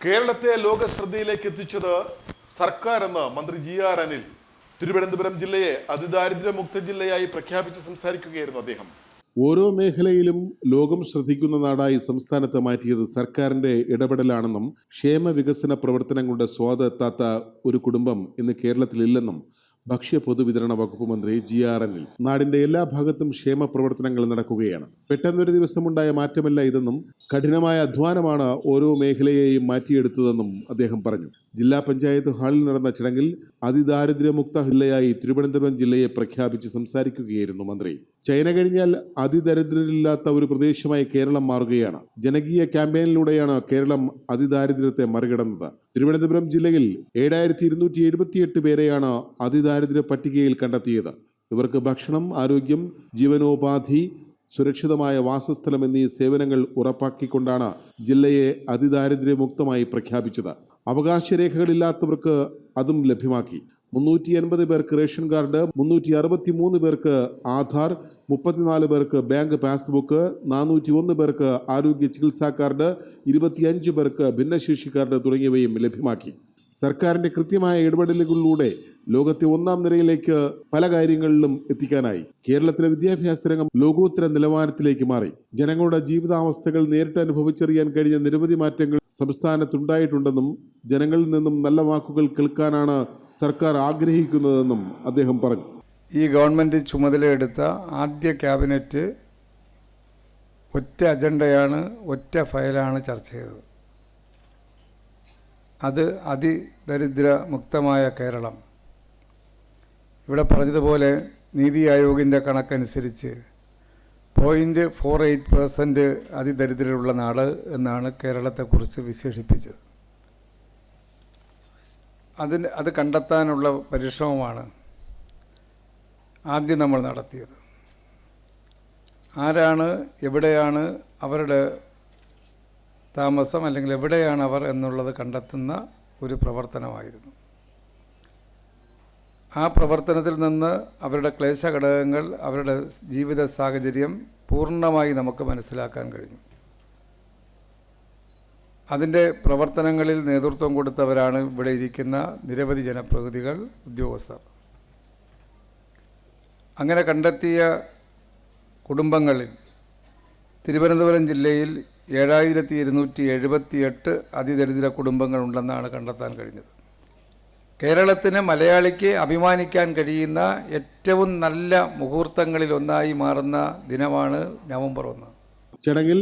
കേരളത്തെ ലോക ശ്രദ്ധയിലേക്ക് എത്തിച്ചത് സർക്കാർ എന്ന് മന്ത്രി ജി ആർ അനിൽ. തിരുവനന്തപുരം ജില്ലയെ അതിദാരിദ്ര്യമുക്ത ജില്ലയായി പ്രഖ്യാപിച്ച് സംസാരിക്കുകയായിരുന്നു അദ്ദേഹം. ഓരോ മേഖലയിലും ലോകം ശ്രദ്ധിക്കുന്ന നാടായി സംസ്ഥാനത്തെ മാറ്റിയത് സർക്കാരിന്റെ ഇടപെടലാണെന്നും ക്ഷേമ വികസന പ്രവർത്തനങ്ങളുടെ സ്വാദ് എത്താത്ത ഒരു കുടുംബം ഇന്ന് കേരളത്തിലില്ലെന്നും ഭക്ഷ്യ പൊതുവിതരണ വകുപ്പ് മന്ത്രി ജി ആർ അനിൽ നാടിന്റെ എല്ലാ ഭാഗത്തും ക്ഷേമ പ്രവർത്തനങ്ങൾ നടക്കുകയാണ്. പെട്ടെന്നൊരു ദിവസമുണ്ടായ മാറ്റമല്ല ഇതെന്നും കഠിനമായ അധ്വാനമാണ് ഓരോ മേഖലയെയും മാറ്റിയെടുത്തതെന്നും അദ്ദേഹം പറഞ്ഞു. ജില്ലാ പഞ്ചായത്ത് ഹാളിൽ നടന്ന ചടങ്ങിൽ അതിദാരിദ്ര്യമുക്ത ജില്ലയായി തിരുവനന്തപുരം ജില്ലയെ പ്രഖ്യാപിച്ച് സംസാരിക്കുകയായിരുന്നു മന്ത്രി. ചൈന കഴിഞ്ഞാൽ അതിദരിദ്രരില്ലാത്ത ഒരു പ്രദേശമായി കേരളം മാറുകയാണ്. ജനകീയ ക്യാമ്പയിനിലൂടെയാണ് കേരളം അതിദാരിദ്ര്യത്തെ മറികടന്നത്. തിരുവനന്തപുരം ജില്ലയിൽ ഏഴായിരത്തി ഇരുന്നൂറ്റി എഴുപത്തിയെട്ട് പേരെയാണ് അതിദാരിദ്ര്യ പട്ടികയിൽ കണ്ടെത്തിയത്. ഇവർക്ക് ഭക്ഷണം ആരോഗ്യം ജീവനോപാധി സുരക്ഷിതമായ വാസസ്ഥലം എന്നീ സേവനങ്ങൾ ഉറപ്പാക്കിക്കൊണ്ടാണ് ജില്ലയെ അതിദാരിദ്ര്യമുക്തമായി പ്രഖ്യാപിച്ചത്. അവകാശരേഖകളില്ലാത്തവർക്ക് അതും ലഭ്യമാക്കി. മുന്നൂറ്റി എൺപത് പേർക്ക് റേഷൻ കാർഡ് മുന്നൂറ്റി അറുപത്തി മൂന്ന് പേർക്ക് ആധാർ മുപ്പത്തിനാല് പേർക്ക് ബാങ്ക് പാസ്ബുക്ക് നാനൂറ്റി ഒന്ന് പേർക്ക് ആരോഗ്യ ചികിത്സാ കാർഡ് ഇരുപത്തിയഞ്ച് പേർക്ക് ഭിന്നശേഷി കാർഡ് തുടങ്ങിയവയും ലഭ്യമാക്കി. സർക്കാരിന്റെ കൃത്യമായ ഇടപെടലുകളിലൂടെ ലോകത്തെ ഒന്നാം നിരയിലേക്ക് പല കാര്യങ്ങളിലും എത്തിക്കാനായി. കേരളത്തിലെ വിദ്യാഭ്യാസ രംഗം ലോകോത്തര നിലവാരത്തിലേക്ക് മാറി. ജനങ്ങളുടെ ജീവിതാവസ്ഥകൾ നേരിട്ട് അനുഭവിച്ചറിയാൻ കഴിഞ്ഞ നിരവധി മാറ്റങ്ങൾ സംസ്ഥാനത്തുണ്ടായിട്ടുണ്ടെന്നും ജനങ്ങളിൽ നിന്നും നല്ല വാക്കുകൾ കേൾക്കാനാണ് സർക്കാർ ആഗ്രഹിക്കുന്നതെന്നും അദ്ദേഹം പറഞ്ഞു. ഈ ഗവൺമെന്റ് ചുമതലയെടുത്ത ആദ്യ ക്യാബിനറ്റ് ഒറ്റ അജണ്ടയാണ് ഒറ്റ ഫയലാണ് ചർച്ച ചെയ്തത്. അത് അതിദരിദ്ര മുക്തമായ കേരളം. ഇവിടെ പറഞ്ഞതുപോലെ നീതി ആയോഗിന്റെ കണക്കനുസരിച്ച് പോയിന്റ് ഫോർ എയ്റ്റ് പേഴ്സന്റ് അതിദരിദ്രരുള്ള നാട് എന്നാണ് കേരളത്തെക്കുറിച്ച് വിശേഷിപ്പിച്ചത്. അതിന് അത് കണ്ടെത്താനുള്ള പരിശ്രമമാണ് ആദ്യം നമ്മൾ നടത്തിയത്. ആരാണ് എവിടെയാണ് അവരുടെ താമസം അല്ലെങ്കിൽ എവിടെയാണ് അവർ എന്നുള്ളത് കണ്ടെത്തുന്ന ഒരു പ്രവർത്തനമായിരുന്നു. ആ പ്രവർത്തനത്തിൽ നിന്ന് അവരുടെ ക്ലേശ ഘടകങ്ങൾ അവരുടെ ജീവിത സാഹചര്യം പൂർണമായി നമുക്ക് മനസ്സിലാക്കാൻ കഴിഞ്ഞു. അതിന്റെ പ്രവർത്തനങ്ങളിൽ നേതൃത്വം കൊടുത്തവരാണ് ഇവിടെ ഇരിക്കുന്ന നിരവധി ജനപ്രതിനിധികൾ ഉദ്യോഗസ്ഥർ. അങ്ങനെ കണ്ടെത്തിയ കുടുംബങ്ങളിൽ തിരുവനന്തപുരം ജില്ലയിൽ ഏഴായിരത്തി ഇരുന്നൂറ്റി എഴുപത്തിയെട്ട് അതിദരിദ്ര കുടുംബങ്ങളുണ്ടെന്നാണ് കണ്ടെത്താൻ കഴിഞ്ഞത്. കേരളത്തിന് മലയാളിക്ക് അഭിമാനിക്കാൻ കഴിയുന്ന ഏറ്റവും നല്ല മുഹൂർത്തങ്ങളിൽ ഒന്നായി മാറുന്ന ദിനമാണ് നവംബർ ഒന്ന്. ചടങ്ങിൽ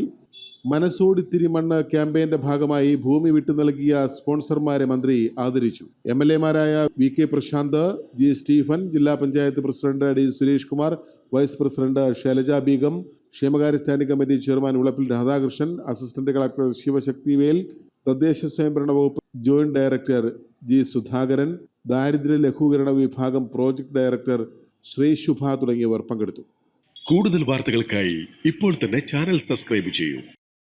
മനസ്സോടി തിരിമണ്ണ് ക്യാമ്പയിന്റെ ഭാഗമായി ഭൂമി വിട്ടു നൽകിയ സ്പോൺസർമാരെ മന്ത്രി ആദരിച്ചു. M L എമാരായ V K Prashanth G Stephen ജില്ലാ panchayat president D Suresh Kumar vice president Shailaja Beegum ക്ഷേമകാര്യ standing committee chairman Ulappil Radhakrishnan assistant collector Sivasakthivel തദ്ദേശ സ്വയംഭരണ വകുപ്പ് ജോയിന്റ് ഡയറക്ടർ ജി സുധാകരൻ ദാരിദ്ര്യ ലഘൂകരണ വിഭാഗം പ്രോജക്ട് ഡയറക്ടർ ശ്രീ ശുഭ തുടങ്ങിയവർ പങ്കെടുത്തു. കൂടുതൽ വാർത്തകൾക്കായി ഇപ്പോൾ തന്നെ ചാനൽ സബ്സ്ക്രൈബ് ചെയ്യൂ.